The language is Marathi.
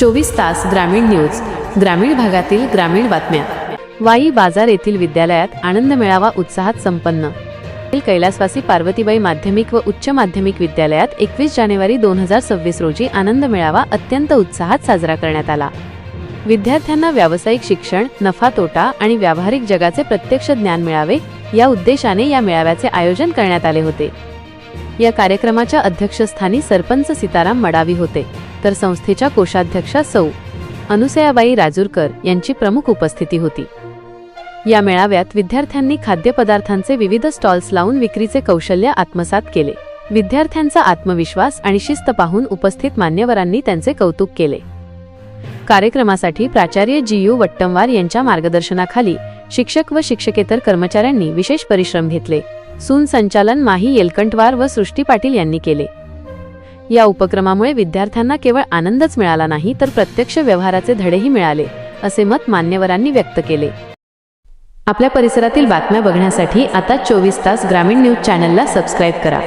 चोवीस तास ग्रामीण न्यूज ग्रामीण भागातील ग्रामीण बातम्या. वाई बाजार येथील विद्यालयात आनंद मेळावा उत्साहात संपन्न. कैलासवासी पार्वतीबाई माध्यमिक व उच्च माध्यमिक विद्यालयात एकवीस जानेवारी दोन हजार सव्वीस रोजी आनंद मेळावा अत्यंत उत्साहात साजरा करण्यात आला. विद्यार्थ्यांना व्यावसायिक शिक्षण नफा तोटा आणि व्यावहारिक जगाचे प्रत्यक्ष ज्ञान मिळावे या उद्देशाने या मेळाव्याचे आयोजन करण्यात आले होते. या कार्यक्रमाच्या अध्यक्षस्थानी सरपंच सीताराम मडावी होते. तर संस्थेच्या कोषाध्यक्षा सौ. अनुसयाबाई राजूरकर यांची प्रमुख उपस्थिती होती. या मेळाव्यात विद्यार्थ्यांनी खाद्यपदार्थांचे विविध स्टॉल्स लावून विक्रीचे कौशल्य आत्मसात केले. विद्यार्थ्यांचा आत्मविश्वास आणि शिस्त पाहून उपस्थित मान्यवरांनी त्यांचे कौतुक केले. कार्यक्रमासाठी प्राचार्य जी यू वट्टमवार यांच्या मार्गदर्शनाखाली शिक्षक व शिक्षकेतर कर्मचाऱ्यांनी विशेष परिश्रम घेतले. सून संचालन माही येलकंटवार व सृष्टी पाटील यांनी केले. या उपक्रमामुळे विद्यार्थ्यांना केवळ आनंदच मिळाला नाही तर प्रत्यक्ष व्यवहाराचे धडेही मिळाले असे मत मान्यवरांनी व्यक्त केले. आपल्या परिसरातील बातम्या बघण्यासाठी आता चोवीस तास ग्रामीण न्यूज चॅनलला सबस्क्राईब करा.